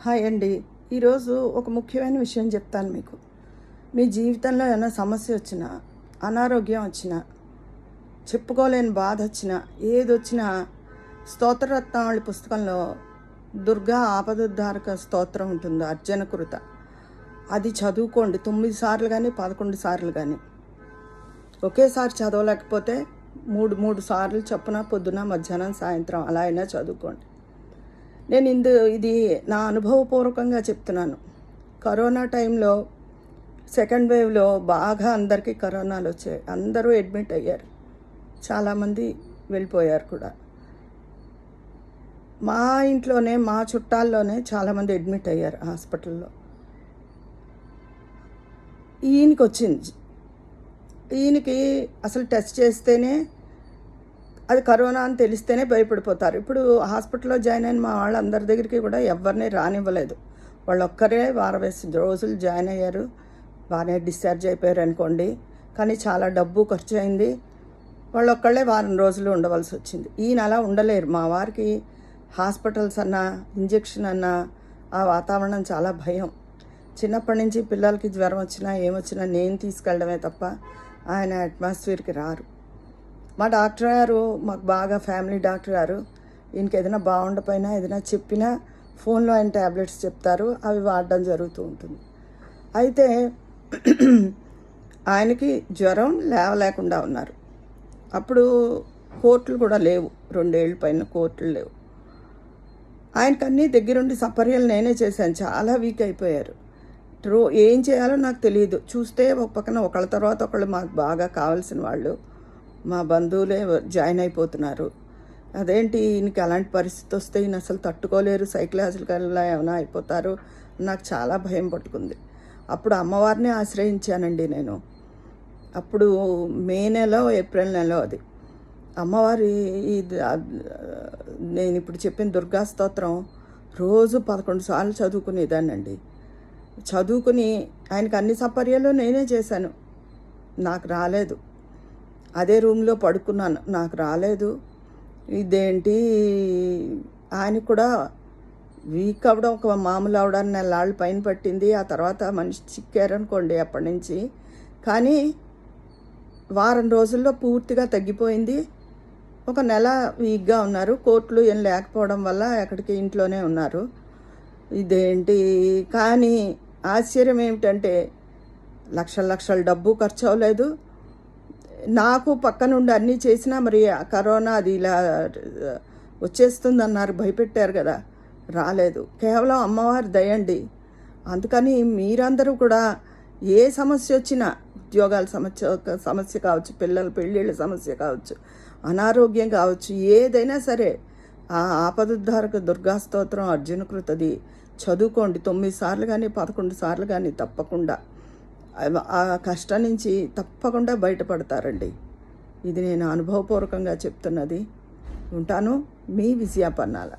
Hi అండి. ఈరోజు ఒక ముఖ్యమైన విషయం చెప్తాను మీకు. మీ జీవితంలో ఏమైనా సమస్య వచ్చినా అనారోగ్యం వచ్చినా చెప్పుకోలేని బాధ వచ్చినా ఏది వచ్చినా స్తోత్రరత్నావళి పుస్తకంలో దుర్గా ఆపదుద్ధారక స్తోత్రం ఉంటుంది. అర్జునకృత అది చదువుకోండి. తొమ్మిది సార్లు కానీ పదకొండు సార్లు కానీ ఒకేసారి చదవలేకపోతే మూడు మూడు సార్లు చొప్పున పొద్దున మధ్యాహ్నం సాయంత్రం అలా అయినా చదువుకోండి. నేను ఇందు ఇది నా అనుభవపూర్వకంగా చెప్తున్నాను. కరోనా టైంలో సెకండ్ వేవ్లో బాగా అందరికీ కరోనాలు వచ్చాయి అందరూ అడ్మిట్ అయ్యారు. చాలామంది వెళ్ళిపోయారు కూడా. మా ఇంట్లోనే మా చుట్టాల్లోనే చాలామంది అడ్మిట్ అయ్యారు హాస్పిటల్లో. ఈయనకి వచ్చింది ఈయనకి అసలు టెస్ట్ చేస్తేనే అది కరోనా అని తెలిస్తేనే భయపడిపోతారు. ఇప్పుడు హాస్పిటల్లో జాయిన్ అయిన మా వాళ్ళందరి దగ్గరికి కూడా ఎవరిని రానివ్వలేదు. వాళ్ళు ఒక్కరే వారం రోజులు జాయిన్ అయ్యారు. బాగానే డిశ్చార్జ్ అయిపోయారు అనుకోండి. కానీ చాలా డబ్బు ఖర్చు అయింది. వాళ్ళు ఒక్కళ్ళే వారం రోజులు ఉండవలసి వచ్చింది. ఈయన అలా ఉండలేరు. మా వారికి హాస్పిటల్స్ అన్నా ఇంజెక్షన్ అన్నా ఆ వాతావరణం చాలా భయం. చిన్నప్పటి నుంచి పిల్లలకి జ్వరం వచ్చినా ఏమొచ్చినా నేను తీసుకెళ్ళడమే తప్ప ఆయన అట్మాస్ఫియర్కి రారు. మా డాక్టర్ గారు మాకు బాగా ఫ్యామిలీ డాక్టర్ గారు ఈయనకి ఏదైనా బాగుండపోయినా ఏదైనా చెప్పినా ఫోన్లో ఆయన ట్యాబ్లెట్స్ చెప్తారు అవి వాడడం జరుగుతూ ఉంటుంది. అయితే ఆయనకి జ్వరం లేవలేకుండా ఉన్నారు. అప్పుడు కోర్టులు కూడా లేవు రెండేళ్ళ పైన కోర్టులు లేవు. ఆయనకు అన్నీ దగ్గరుండి సపర్యలు నేనే చేశాను చాలా వీక్ అయిపోయారు. రో ఏం చేయాలో నాకు తెలియదు చూస్తే ఒక పక్కన ఒకళ్ళ తర్వాత ఒకళ్ళు మాకు బాగా కావాల్సిన వాళ్ళు మా బంధువులే జాయిన్ అయిపోతున్నారు. అదేంటి ఈయనకి అలాంటి పరిస్థితి వస్తే ఈయన అసలు తట్టుకోలేరు సైకలాజికల్గా ఏమైనా అయిపోతారు? నాకు చాలా భయం పట్టుకుంది. అప్పుడు అమ్మవారిని ఆశ్రయించానండి నేను. అప్పుడు మే నెల ఏప్రిల్ నెల అది. అమ్మవారి ఇది నేను ఇప్పుడు చెప్పిన దుర్గా స్తోత్రం రోజు పదకొండు సార్లు చదువుకునేదానండి చదువుకుని ఆయనకు అన్ని సపర్యాలు నేనే చేశాను. నాకు రాలేదు. అదే రూమ్లో పడుకున్నాను. నాకు రాలేదు. ఇదేంటి? ఆయన కూడా వీక్ అవ్వడం ఒక మామూలు అవడానికి నెలలాళ్ళు పైన పట్టింది. ఆ తర్వాత మనిషి చిక్కారనుకోండి అప్పటి నుంచి. కానీ వారం రోజుల్లో పూర్తిగా తగ్గిపోయింది. ఒక నెల వీక్గా ఉన్నారు. కోర్టులు ఏం లేకపోవడం వల్ల ఎక్కడికి ఇంట్లోనే ఉన్నారు. ఇదేంటి? కానీ ఆశ్చర్యం ఏమిటంటే లక్షల లక్షల డబ్బు ఖర్చు అవ్వలేదు. నాకు పక్కనుండి అన్నీ చేసినా మరి కరోనా అది ఇలా వచ్చేస్తుందన్నారు భయపెట్టారు కదా. రాలేదు. కేవలం అమ్మవారి దయండి. అందుకని మీరందరూ కూడా ఏ సమస్య వచ్చినా ఉద్యోగాల సమస్య సమస్య కావచ్చు పిల్లల పెళ్ళిళ్ళ సమస్య కావచ్చు అనారోగ్యం కావచ్చు ఏదైనా సరే ఆ ఆపదుద్ధారక దుర్గా స్తోత్రం అర్జున కృతది చదువుకోండి. తొమ్మిది సార్లు కానీ పదకొండు సార్లు కానీ తప్పకుండా. ఆ కష్టం నుంచి తప్పకుండా బయటపడతారండి. ఇది నేను అనుభవపూర్వకంగా చెప్తున్నది. ఉంటాను మీ విజయాపన్నాల